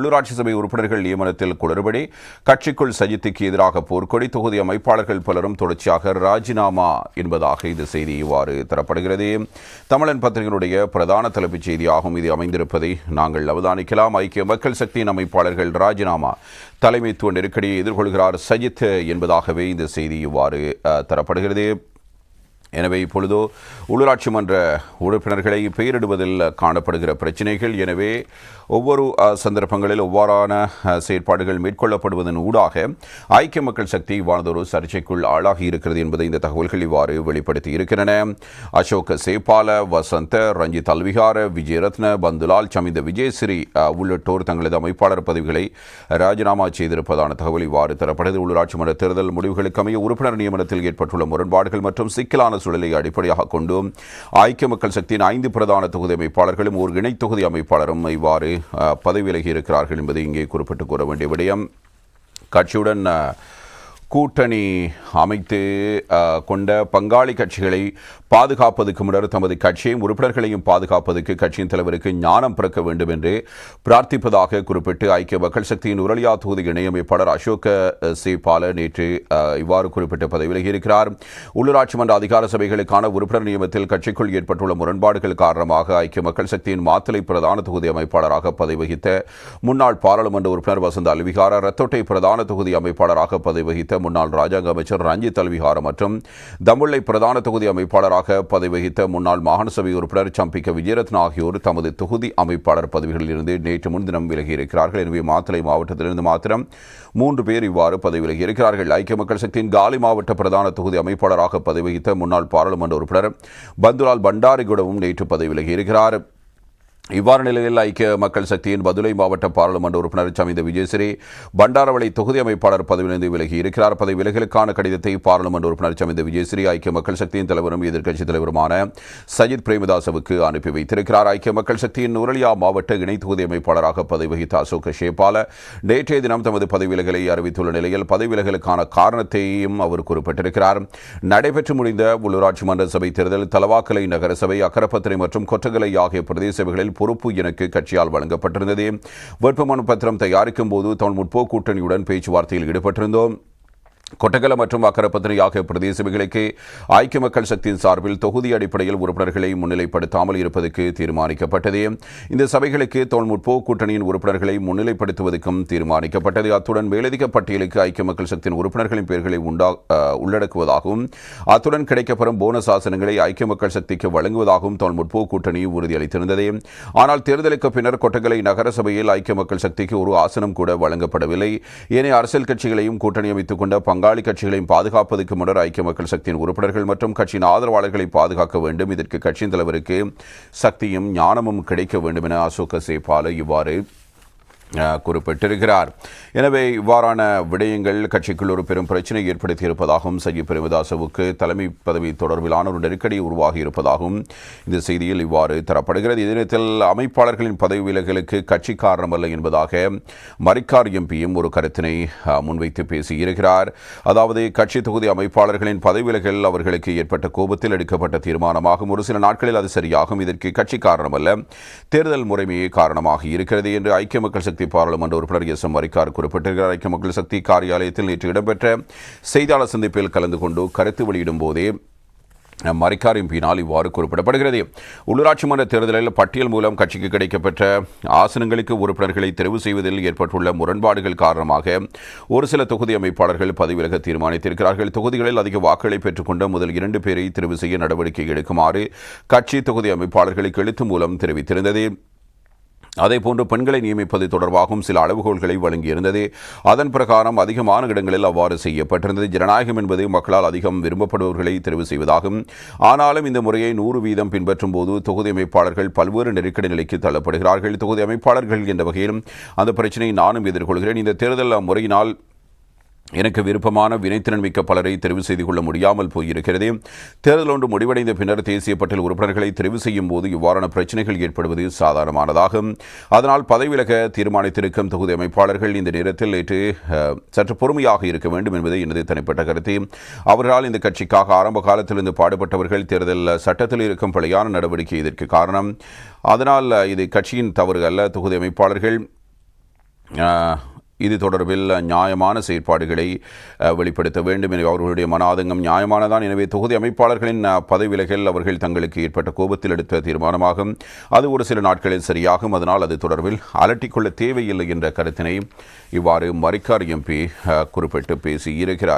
உள்ளூராட்சி சபை உறுப்பினர்கள் நியமனத்தில் குளறுபடி. கட்சிக்குள் சஜித்துக்கு எதிராக போர்க்கொடி. தொகுதி அமைப்பாளர்கள் பலரும் தொடர்ச்சியாக ராஜினாமா என்பதாக இந்த செய்தி இவ்வாறு தரப்படுகிறது. தமிழன் பத்திரிகையினுடைய பிரதான தலைப்புச் செய்தியாகும் இது அமைந்திருப்பதை நாங்கள் அவதானிக்கலாம். ஐக்கிய மக்கள் சக்தியின் அமைப்பாளர்கள் ராஜினாமா. தலைமைத்துவ நெருக்கடியை எதிர்கொள்கிறார் சஜித் என்பதாகவே இந்த செய்தி இவ்வாறு தரப்படுகிறது. எனவே இப்பொழுதோ உள்ளூராட்சி மன்ற உறுப்பினர்களை பெயரிடுவதில் காணப்படுகிற பிரச்சினைகள் எனவே ஒவ்வொரு சந்தர்ப்பங்களில் ஒவ்வாறான செயற்பாடுகள் மேற்கொள்ளப்படுவதன் ஊடாக ஐக்கிய மக்கள் சக்தி இவ்வாறதொரு சர்ச்சைக்குள் ஆளாகி இருக்கிறது என்பதை இந்த தகவல்கள் இவ்வாறு வெளிப்படுத்தி இருக்கின்றன. அசோக சேபால வசந்த ரஞ்சித் அல்விகார விஜயரத்ன பந்துலால் சமிந்த விஜயஸ்ரீ உள்ளிட்டோர் தங்களது அமைப்பாளர் பதவிகளை ராஜினாமா செய்திருப்பதான தகவல் இவ்வாறு தரப்படுது உள்ளூராட்சி மன்ற தேர்தல் முடிவுகளுக்கு அமைய உறுப்பினர் நியமனத்தில் ஏற்பட்டுள்ள முரண்பாடுகள் மற்றும் சிக்கலான சூழலை அடிப்படையாக கொண்டு ஐக்கிய மக்கள் சக்தியின் ஐந்து பிரதான தொகுதி அமைப்பாளர்களும் ஒரு இணை தொகுதி அமைப்பாளரும் இவ்வாறு பதவி விலகி இருக்கிறார்கள் என்பதை இங்கே குறிப்பிட்டு கூற வேண்டிய விடயம். கட்சியுடன் கூட்டணி அமைத்து கொண்ட பங்காளி கட்சிகளை பாதுகாப்பதற்கு முன்னர் தமது கட்சியையும் உறுப்பினர்களையும் பாதுகாப்பதற்கு கட்சியின் தலைவருக்கு ஞானம் பிறக்க வேண்டும் என்று பிரார்த்திப்பதாக குறிப்பிட்டு ஐக்கிய மக்கள் சக்தியின் உரலியா தொகுதி இணையமைப்பாளர் அசோக சி. சேபால நேற்று இவ்வாறு குறிப்பிட்ட பதவி விலகியிருக்கிறார் உள்ளூராட்சி மன்ற அதிகார சபைகளுக்கான உறுப்பினர் நியமனத்தில் கட்சிக்குள் ஏற்பட்டுள்ள முரண்பாடுகள் காரணமாக ஐக்கிய மக்கள் சக்தியின் மாத்தலை பிரதான தொகுதி அமைப்பாளராக பதவி வகித்த முன்னாள் பாராளுமன்ற உறுப்பினர் வசந்த அல்விகார ரத்தோட்டை பிரதான தொகுதி அமைப்பாளராக பதவி வகித்த முன்னாள் ராஜாங்க அமைச்சர் ரஞ்சித் அல்விகார மற்றும் தமுல்லை பிரதான தொகுதி அமைப்பாளராக பதவி வகித்த முன்னாள் மாகாண சபை உறுப்பினர் சம்பிக்க விஜயரத்ன ஆகியோர் தமது தொகுதி அமைப்பாளர் பதவிகளில் இருந்து நேற்று முன்தினம் விலகியிருக்கிறார்கள். எனவே மாத்தளை மாவட்டத்திலிருந்து மாத்திரம் மூன்று பேர் இவ்வாறு பதவி விலகியிருக்கிறார்கள் ஐக்கிய மக்கள் சக்தியின் காலி மாவட்ட பிரதான தொகுதி அமைப்பாளராக பதவி வகித்த முன்னாள் பாராளுமன்ற உறுப்பினர் பந்துலால் பண்டாரிகுடவும் நேற்று பதவி விலகியிருக்கிறார் இவ்வாறு நிலையில் ஐக்கிய மக்கள் சக்தியின் பதுளை மாவட்ட பாராளுமன்ற உறுப்பினர் சமிந்த விஜயஸ்ரீ பண்டாரவளை தொகுதி அமைப்பாளர் பதவியிலிருந்து விலகி இருக்கிறார். பதவி விலகலுக்கான கடிதத்தை பாராளுமன்ற உறுப்பினர் சமிந்த விஜயஸ்ரீ ஐக்கிய மக்கள் சக்தியின் தலைவரும் எதிர்க்கட்சித் தலைவருமான சஜித் பிரேமதாசவுக்கு அனுப்பி வைத்திருக்கிறார். ஐக்கிய மக்கள் சக்தியின் நுரலியா மாவட்ட இணை தொகுதி அமைப்பாளராக பதவி வகித்த அசோக ஷேபால நேற்றைய தினம் தமது பதவி விலகலை அறிவித்துள்ள நிலையில் பதவி விலகலுக்கான காரணத்தையும் அவர் குறிப்பிட்டிருக்கிறார். நடைபெற்று முடிந்த உள்ளூராட்சி மன்ற சபை தேர்தல் தலவாக்கலை நகரசபை அக்கரப்பத்திரை மற்றும் கொற்றகலை ஆகிய பிரதேசங்களில் பொறுப்பு எனக்கு கட்சியால் வழங்கப்பட்டிருந்தது. வேட்புமனு பத்திரம் தயாரிக்கும் போது தமிழ் முற்போக்கு கூட்டணியுடன் பேச்சுவார்த்தையில் ஈடுபட்டிருந்தோம். கொட்டகல மற்றும் அக்கரப்பத்திரி ஆகிய பிரதேச சபைகளுக்கு ஐக்கிய மக்கள் சக்தியின் சார்பில் தொகுதி அடிப்படையில் உறுப்பினர்களை முன்னிலைப்படுத்தாமல் இருப்பதற்கு தீர்மானிக்கப்பட்டது. இந்த சபைகளுக்கு தொல் கூட்டணியின் உறுப்பினர்களை முன்னிலைப்படுத்துவதற்கும் தீர்மானிக்கப்பட்டது. அத்துடன் மேலதிக பட்டியலுக்கு ஐக்கிய மக்கள் சக்தியின் உறுப்பினர்களின் பெயர்களை உண்டா உள்ளடக்குவதாகவும் அத்துடன் கிடைக்கப்பெறும் போனஸ் ஆசனங்களை ஐக்கிய மக்கள் சக்திக்கு வழங்குவதாகவும் தொல் கூட்டணி உறுதியளித்திருந்தது. ஆனால் தேர்தலுக்கு பின்னர் கொட்டகலை நகரசபையில் ஐக்கிய மக்கள் சக்திக்கு ஒரு ஆசனம் கூட வழங்கப்படவில்லை. ஏனைய அரசியல் கட்சிகளையும் கூட்டணி அமைத்துக் கொண்ட பங்காளி கட்சிகளையும் பாதுகாப்பதற்கு முன்னர் ஐக்கிய மக்கள் சக்தியின் உறுப்பினர்கள் மற்றும் கட்சியின் ஆதரவாளர்களை பாதுகாக்க வேண்டும். இதற்கு கட்சியின் தலைவருக்கு சக்தியும் ஞானமும் கிடைக்க வேண்டும் என அசோக சேபால இவ்வாறு குறிப்பிட்டிருக்கிறார். எனவே இவ்வாறான விடயங்கள் கட்சிக்குள் ஒரு பெரும் பிரச்சனை ஏற்படுத்தி இருப்பதாகவும் சஜி பிரேமதாசவுக்கு தலைமை பதவி தொடர்பிலான ஒரு நெருக்கடி உருவாகி இருப்பதாகவும் இந்த செய்தியில் இவ்வாறு தரப்படுகிறது. இதனத்தில் அமைப்பாளர்களின் பதவி விலகலுக்கு கட்சி காரணமல்ல என்பதாக மரிக்கார் எம்பியும் ஒரு கருத்தினை முன்வைத்து பேசியிருக்கிறார். அதாவது கட்சி தொகுதி அமைப்பாளர்களின் பதவி விலகல் அவர்களுக்கு ஏற்பட்ட கோபத்தில் எடுக்கப்பட்ட தீர்மானமாகும். ஒரு சில நாட்களில் அது சரியாகும். இதற்கு கட்சி காரணமல்ல. தேர்தல் முறைமையே காரணமாக இருக்கிறது என்று ஐக்கிய மக்கள் சக்தி பாராளுமன்ற உறுப்பினர் எஸ் எம் வரிக்கார் குறிப்பிட்டிருக்கிறார். ஐக்கிய மக்கள் சக்தி காரியாலயத்தில் நேற்று இடம்பெற்ற செய்தியாளர் சந்திப்பில் கலந்து கொண்டு கருத்து வெளியிடும் போதே மரிக்கார் எம்பியினால் இவ்வாறு குறிப்பிடப்படுகிறது. உள்ளூராட்சி மன்ற தேர்தலில் பட்டியல் மூலம் கட்சிக்கு கிடைக்கப்பெற்ற ஆசனங்களுக்கு உறுப்பினர்களை தெரிவு செய்வதில் ஏற்பட்டுள்ள முரண்பாடுகள் காரணமாக ஒரு சில தொகுதி அமைப்பாளர்கள் பதவிவிலக தீர்மானித்திருக்கிறார்கள். தொகுதிகளில் அதிக வாக்குகளை பெற்றுக்கொண்ட முதல் இரண்டு பேரை தெரிவு செய்ய நடவடிக்கை எடுக்குமாறு கட்சி தொகுதி அமைப்பாளர்களுக்கு எழுத்து மூலம் தெரிவித்திருந்தது. அதேபோன்று பெண்களை நியமிப்பது தொடர்பாகவும் சில அளவுகோல்களை வழங்கியிருந்தது. அதன் பிரகாரம் அதிகமான இடங்களில் அவ்வாறு செய்யப்பட்டிருந்தது. ஜனநாயகம் என்பது மக்களால் அதிகம் விரும்பப்படுபவர்களை தெரிவு செய்வதாகும். ஆனாலும் இந்த முறையை நூறு வீதம் பின்பற்றும் போது தொகுதி அமைப்பாளர்கள் பல்வேறு நெருக்கடி நிலைக்கு தள்ளப்படுகிறார்கள். தொகுதி அமைப்பாளர்கள் என்ற வகையிலும் அந்த பிரச்சனையை நானும் எதிர்கொள்கிறேன். இந்த தேர்தல் முறையினால் எனக்கு விருப்பமான வினைத்திறன் மிக்க பலரை தெரிவு செய்து கொள்ள முடியாமல் போயிருக்கிறது. தேர்தல் ஒன்று முடிவடைந்த பின்னர் தேசிய பட்டியல் உறுப்பினர்களை தெரிவு செய்யும் போது இவ்வாறான பிரச்சனைகள் ஏற்படுவது சாதாரணமானதாகும் அதனால் பதவிவிலக தீர்மானித்திருக்கும் தொகுதி அமைப்பாளர்கள் இந்த நேரத்தில் நேற்று சற்று பொறுமையாக இருக்க வேண்டும் என்பது எனது தனிப்பட்ட கருத்து. அவர்களால் இந்த கட்சிக்காக ஆரம்ப காலத்திலிருந்து பாடுபட்டவர்கள் தேர்தல் சட்டத்தில் இருக்கும் பிழையான நடவடிக்கை இதற்கு காரணம். அதனால் இது கட்சியின் தவறு அல்ல. தொகுதி அமைப்பாளர்கள் இது தொடர்பில் நியாயமான செயற்பாடுகளை வெளிப்படுத்த வேண்டும் எனவே அவர்களுடைய மன ஆதங்கம் நியாயமானதான். எனவே தொகுதி அமைப்பாளர்களின் அஹ், பதவி விலகல் அவர்கள் தங்களுக்கு ஏற்பட்ட கோபத்தில் எடுத்த தீர்மானமாகும். அது ஒரு சில நாட்களில் சரியாகும். அதனால் அது தொடர்பில் அலட்டிக்கொள்ள தேவையில்லை என்ற கருத்தினை இவ்வாறு மரிக்கார் எம்பி குறிப்பிட்டு பேசியிருக்கிறார்.